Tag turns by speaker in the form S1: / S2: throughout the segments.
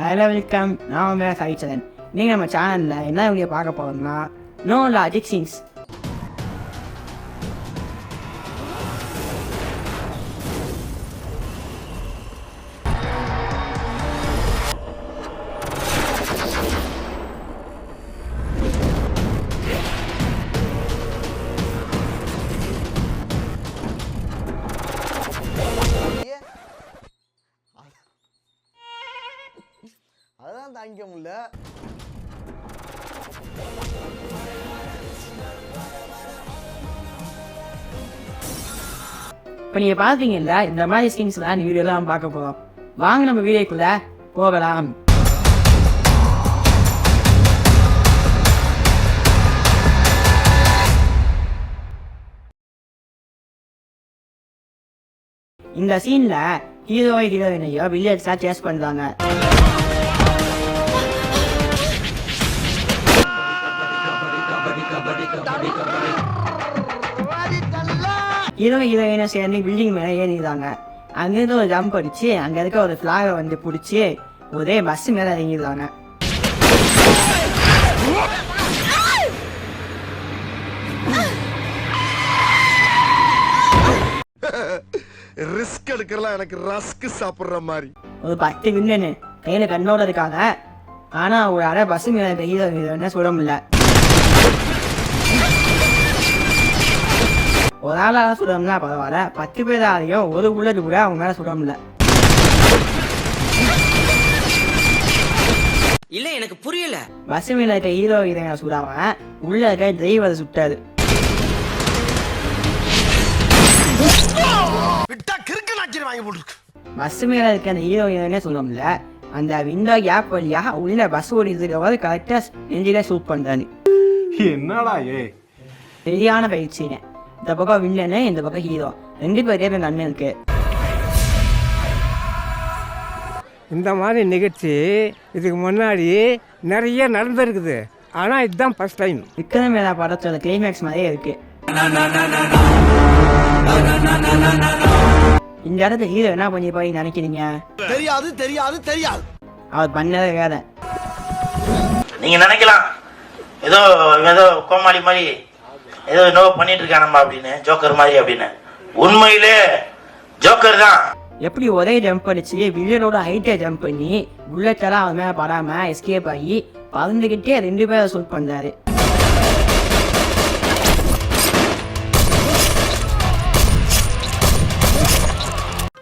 S1: Hello welcome நான் உங்க சாயிச்சதன். நீங்கள் நம்ம சேனலில் என்ன வீடியோ பார்க்க போகிறோம்னா நோ லாஜிக் சீன்ஸ்
S2: தாங்கிக்க முடியல.
S1: இப்போ நீங்கள் பார்த்தீங்கல்ல இந்த மாதிரி சீன்ஸ்லாம் தான் வீடியோலாம் பார்க்க போகிறோம் வாங்க நம்ம வீடியோக்குள்ளே போகலாம். இந்த சீன்ல ஹீரோ ஹீரோயினையோ வில்லியன்ஸா சேஸ் பண்றாங்க. ஹீரோ ஹீரோயினை சேர்ந்து பில்டிங் மேலே ஏறிடுறாங்க. அங்கேருந்து ஒரு ஜம்ப் அடிச்சு அங்க இருக்க ஒரு ஃபிளாகை வந்து பிடிச்சி ஒரே பஸ் மேலே இறங்கிடுறாங்க.
S2: ரிஸ்க் எடுக்கலாம் எனக்கு ரஸ்க் சாப்பிடுற மாதிரி.
S1: ஒரு பத்து வில்லனு கையில கண்ணோட இருக்காங்க. ஆனா ஒரு அரை பஸ் மேல ஹீரோ ஹீரோயினை சுட முடியல. ஒரு ஆளால சுடம்னா பரவாயில்ல. பத்து பேராலையும் ஒரு புல்லட் கூட அவங்க மேல சுட முடியல.
S3: இல்ல எனக்கு புரியல.
S1: பஸ் மேல இருக்க ஹீரோ ஹீரோயினை சுடாம உள்ள இருக்க டிரைவர் சுட்டாரு.
S2: விட்டா கிறுக்கு நாச்சிரி வாங்கி போட்டுருக்கு.
S1: பஸ் மேல இருக்க அந்த ஹீரோ ஹீரோயினே சொல்ல முடியல. அந்த விண்டோ கேப் வழியா உள்ள பஸ் ஓடிட்டு கரெக்டா நெஞ்சில ஷூட் பண்றாரு.
S4: என்னடா ஏ
S1: சரியான பயிற்சினேன் இந்த பக்கம் வில்லனு இந்த பக்கம் ஹீரோ ரெண்டு பேரே கண்ணு இருக்கு.
S5: இந்த மாதிரி நிகழ்ச்சி இதுக்கு முன்னாடி நிறைய நடந்திருக்குது ஆனால் இதுதான் ஃபர்ஸ்ட் டைம்
S1: விக்ரம் வேதா படத்தோட கிளைமேக்ஸ் மாதிரியே இருக்கு. இந்த இடத்துல ஹீரோ என்ன பண்ணி போய் நினைக்கிறீங்க?
S2: தெரியாது தெரியாது தெரியாது.
S1: அவர் பண்ணதே வேற.
S6: நீங்க நினைக்கலாம். ஏதோ ஏதோ கோமாளி மாதிரி ஏதோ என்னவோ பண்ணிட்டு இருக்கானம்மா அப்படின்னு ஜோக்கர் மாதிரி அப்படின்னு. உண்மையிலே ஜோக்கர் தான்.
S1: எப்படி ஒரே ஜம்ப் அடிச்சு வில்லனோட ஹைட்டை ஜம்ப் பண்ணி புல்லட் எல்லாம் அவன் மேல படாம எஸ்கேப் ஆகி பறந்துகிட்டே ரெண்டு பேரை ஷூட் பண்றாரு.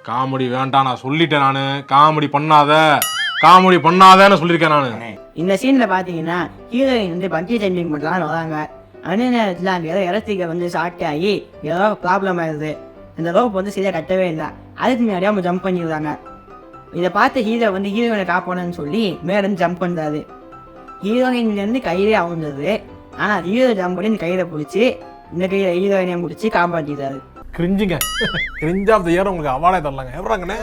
S4: காமெடி வேண்டாம் நான் சொல்லிட்டேன் நானு. காமெடி பண்ணாத. காமெடி பண்ணாதேன்னு சொல்லியிருக்கேன் நானு.
S1: இந்த சீன்ல பாத்தீங்கன்னா ஹீரோயின் வந்து பங்கி ஜம்பிங் பண்ணலாம்னு வராங்க. அதே நேரத்துல அங்க ஏதோ இடத்துக்கு வந்து ஷார்ட் ஆகி ஏதோ ப்ராப்ளம் ஆயிருது இந்த ரோப் வந்து சரியா கட்டவே இல்லை. அதுக்கு முன்னாடியே அவங்க ஜம்ப் பண்ணிடுறாங்க. இதை பார்த்து ஹீரோ வந்து ஹீரோயினை காப்பானு சொல்லி மேலேருந்து ஜம்ப் பண்றாரு. ஹீரோயின்ல இருந்து கையிலே அவுந்தது ஆனா ஹீரோ ஜம்ப் பண்ணி இந்த கையில பிடிச்சி இந்த கையில ஹீரோயினையும் பிடிச்சி காப்பாற்றிட்டாரு
S4: கிரிஞ்சுங்க கிரிஞ்ச் ஆஃப் த இயர் உங்களுக்கு அவார்டே தரலாங்க. எப்படாங்கண்ணே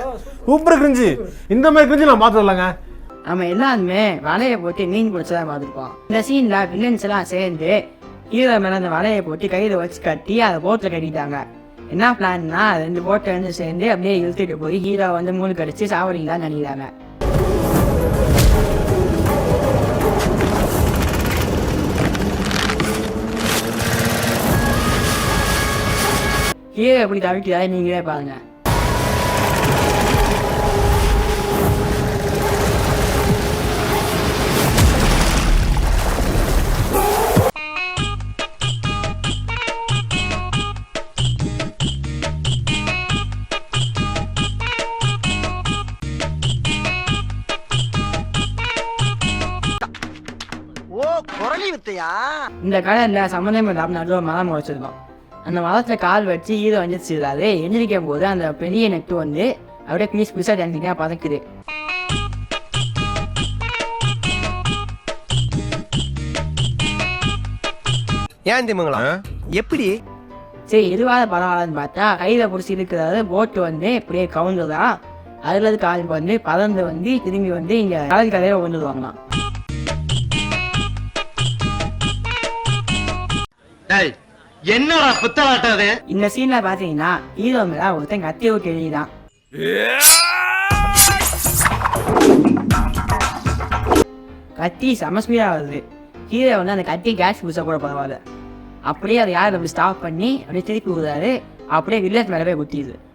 S4: சூப்பர் கிரிஞ்சு இந்த மாதிரி கிரிஞ்சு நான் பார்த்து தரலாங்க.
S1: நம்ம எல்லாருமே வலையை போட்டு மீன் பிடிச்சதான் பார்த்துருப்போம். இந்த சீன்ல வில்லன்ஸ் எல்லாம் சேர்ந்து ஹீரோ மேலே அந்த வலையை போட்டு கையில் வச்சு கட்டி அதை போட்டில் கட்டிட்டாங்க. என்ன பிளான்னா ரெண்டு போட்டை வந்து சேர்ந்து அப்படியே இழுத்துட்டு போய் ஹீரோ வந்து மூணு கடிச்சு சாவடிங்களான்னு நினைக்கிறாங்க. ஹீரோ எப்படி தவிக்கிறாரு நீங்களே பாருங்க.
S2: குரலி வித்தையா?
S1: இந்த கடையில் சம்மந்தம் இல்லாமல் நடுவில் ஒரு மரம் வச்சிருக்கோம் அந்த மரத்துல கால் வச்சு ஹீரோ எந்திரிச்சிருக்காரு எந்திரிக்கும் போது அந்த பெரிய நெட்டு வந்து அப்படியே பீஸ் பீஸாக தனித்தனியாக பறக்குது
S7: ஏன் திமுங்களா எப்படி?
S1: சரி எதுவாக பரவாயில்லன்னு பார்த்தா கையில் பிடிச்சி இருக்கிறது போட்டு வந்து இப்படியே கவுந்துதான். அதுல கால் வந்து பறந்து வந்து திரும்பி வந்து இங்க கடல் கரையில விழுந்துருவாங்களாம்
S3: என்னடா புத்தலாட்டாது
S1: இந்த சீன்ல பாத்தீங்கன்னா ஹீரோ மேல ஒருத்தன் கத்தி விட்டு எழுதிதான் கத்தி செம வருது. ஹீரோ வந்து அந்த கத்தி கேஸ் புதுசாக கூட பரவாயில்ல. அப்படியே அதை யார் அப்படி ஸ்டாப் பண்ணி அப்படியே திருப்பி விடுறாரு அப்படியே வில்லேஜ் மேலே போய் குத்திடுது.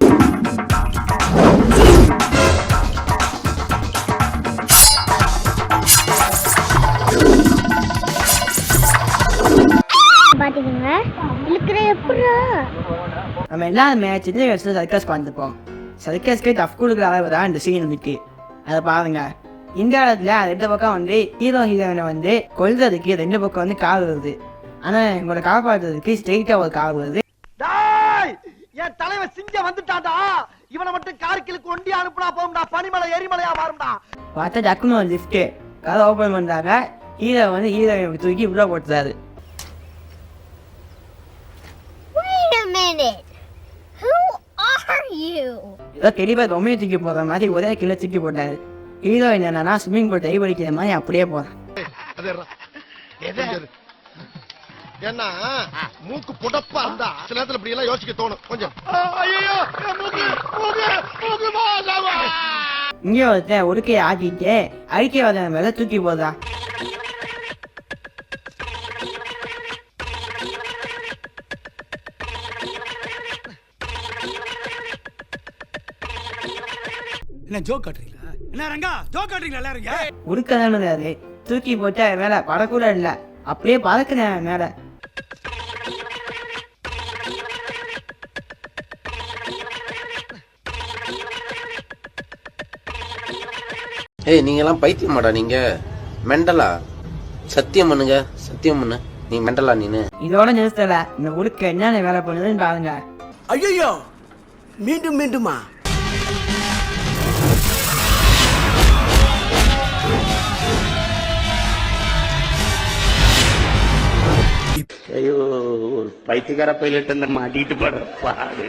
S1: நம்ம எல்லாருமே சின்ன வயசுல சர்க்கஸ் பார்த்துப்போம் சர்க்கஸ்க்கு டஃப் கொடுக்குற அளவு தான் இந்த சீன் இருக்கு அதை பாருங்க. இந்த இடத்துல ரெண்டு பக்கம் வந்து ஹீரோ ஹீரோயினை வந்து கொல்றதுக்கு ரெண்டு பக்கம் வந்து கார் வருது. ஆனா இவங்களை காப்பாற்றுறதுக்கு ஸ்ட்ரெயிட்டா ஒரு கார் வருது.
S2: டேய்! என் தலைவன் சிங்கம் வந்துட்டான்டா. இவனை மட்டும் கார்கிலுக்கு ஒண்டி அனுப்புனா போகும்டா. பனிமலை எரிமலையா மாறும்டா
S1: பார்த்தா டக்குன்னு ஒரு லிஃப்ட்டு கதை ஓப்பன் பண்ணுறாங்க ஹீரோ வந்து ஹீரோயின் தூக்கி உள்ள போட்டுறாரு.
S8: Wait a minute. You?
S1: ஏதோ தெளிவாக ரொமையை தூக்கி போடுற மாதிரி ஒரே கிலோ தூக்கி போட்டாரு. ஹீரோயின் என்னன்னா ஸ்விம்மிங் பூல் டைவ் அடிக்கிற மாதிரி அப்படியே போகிறான்
S2: ஏன்னா மூக்கு புடப்பா இருந்தா சில நேரத்துல இப்படி எல்லாம் யோசிக்க தோணும். கொஞ்சம்.
S1: இங்கே ஒருத்தன் உடுக்கையை ஆட்டிட்டு அறிக்கை வர மேலே தூக்கி போடுறான்.
S9: என்ன ஜோக் காட்டுறீங்களா என்ன ரங்கா ஜோக் காட்டுறீங்களா எல்லாரும்?
S1: உடுக்க தானே தூக்கி போட்டு அவன் மேலே படக்கூட இல்லை. அப்படியே பறக்குறேன் மேலே.
S10: ஏய் நீங்க எல்லாம் பைத்தியமாடா நீங்க. மெண்டலா? சத்தியம் பண்ணுங்க சத்தியம் பண்ணு. நீ மெண்டலா நீனு.
S1: இதோட நிறுத்தல. இந்த உடுக்க என்னென்ன வேலை பண்ணுதுன்னு பாருங்க.
S9: ஐயோ மீண்டும் மீண்டுமா?
S6: ஐயோ ஒரு பைத்தியக்கார பைலட் அந்த மாட்டிட்டு படுற பாடு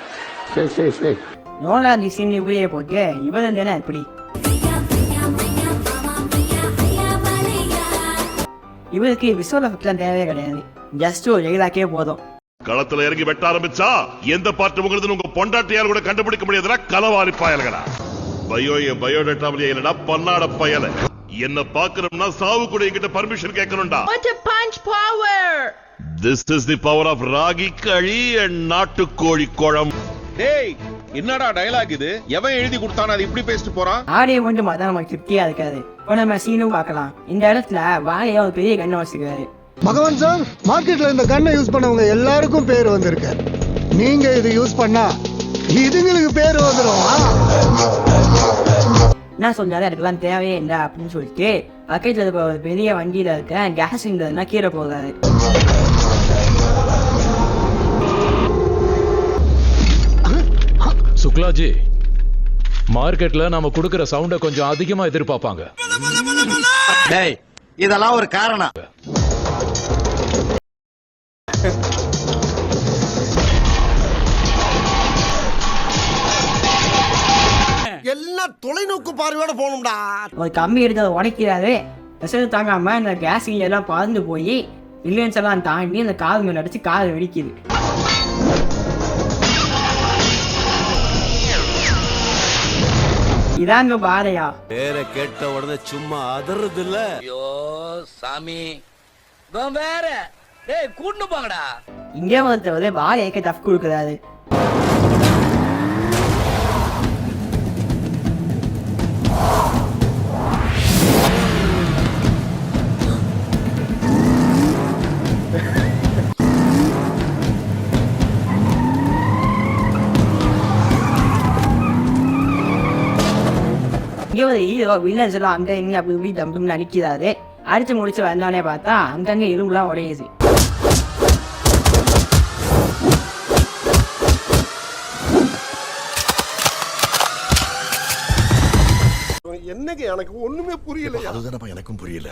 S6: சரி சரி சரி
S1: நோலா நீ சீன் இப்படியே போட்டு இவன் தானே இப்படி இவருக்கு விசுவல் எஃபெக்ட்லாம் தேவையே கிடையாது ஜஸ்ட் ஒரு எயிலாக்கே போதும்
S11: களத்துல இறங்கி வெட்ட ஆரம்பிச்சா எந்த பார்ட் உங்களுது உங்க பொண்டாட்டியால் கூட கண்டுபிடிக்க முடியாதுடா களவாரி பயல்களா பயோ என் பயோடேட்டாவிலே என்னடா பன்னாட பயல என்ன பாக்கணும்னா சாவு கூட என்கிட்ட permission கேட்கணும்டா this is the power of ragi kali and நாட்டுக்கோழி குழம்பு.
S3: டேய் என்னடா டயலாக் இது? எவன் எழுதி கொடுத்தானே அது இப்படி பேசிட்டு போறான்?
S1: ஆடியோ மட்டும் பார்த்தா நமக்கு திருப்தியா இருக்காது. இப்போ நம்ம சீனும் பார்க்கலாம். இந்த இடத்துல வாழையா ஒரு பெரிய கண்ணை வச்சுக்கிறாரு
S2: பகவான் சார் மார்க்கெட்ல இந்த கண்ணை யூஸ் பண்ணவங்க எல்லாருக்கும் பேர் வந்திருக்கு நீங்க இது யூஸ் பண்ணா இதுங்களுக்கு பேர் வந்துடும்
S1: என்ன சொல்றாரு அதுக்கெல்லாம் தேவையே இல்லை அப்படின்னு சொல்லிட்டு பக்கெட்ல இருக்க ஒரு பெரிய வண்டியில இருக்க கேஸ் சிலிண்டர்னா கீழே போகிறாரு
S12: சுக்லாஜி மார்க்கெட்ல நாம கொடுக்கிற சவுண்ட கொஞ்சம் அதிகமா எதிர்பார்ப்பாங்க.
S2: டேய் இதெல்லாம் ஒரு காரணம். எல்லாம் தொலைநோக்கு பார்வையோட போகணும்டா.
S1: ஒரு கம்பி எடுத்து அதை உடைக்கிறாரு. விசல் தாங்காம இந்த கேஸ் எல்லாம் பறந்து போய் வில்லியன்ஸ் எல்லாம் தாண்டி அந்த கார் மேல அடிச்சு கார் வெடிக்குது. இதாங்க பாதையா?
S2: பேரை கேட்ட உடனே சும்மா அதறது இல்ல
S3: ஐயோ சாமி. வேற. டேய் கூட்டு போங்கடா.
S1: இங்கே ஒருத்தவர் பாதையக்க டஃப் கொடுக்குறாரு. ஹீரோ வில்லன்ஸ் எல்லாம் அங்கே இங்கே அப்படி இப்படி தம்புன்னு அடிக்கிறாரு அடிச்சு முடிச்சு வந்தானே பார்த்தா அங்கங்கே இரும்புலாம் உடையுது.
S2: என்னங்க எனக்கு ஒண்ணுமே புரியல அதுதானப்பா எனக்கும் புரியல.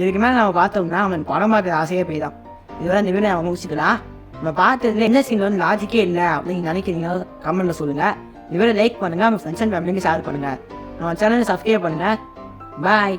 S1: இதுக்கு மேலே நம்ம பார்த்தோம்னா அவன் படம் பார்க்குற ஆசையே போய்தான். இதெல்லாம் நிவினை அவன் முடிச்சுக்கலாம். நம்ம பார்த்ததுல என்ன சீன் வந்து லாஜிக்கே இல்லை அப்படின்னு நினைக்கிறீங்க கமெண்ட்ல சொல்லுங்க. இவரை லைக் பண்ணுங்க நம்ம ஃப்ரெண்ட்ஸ் அண்ட் ஃபேமிலிக்கு ஷேர் பண்ணுங்க. நம்ம சேனலை சப்ஸ்கிரைப் பண்ணுங்க. பாய்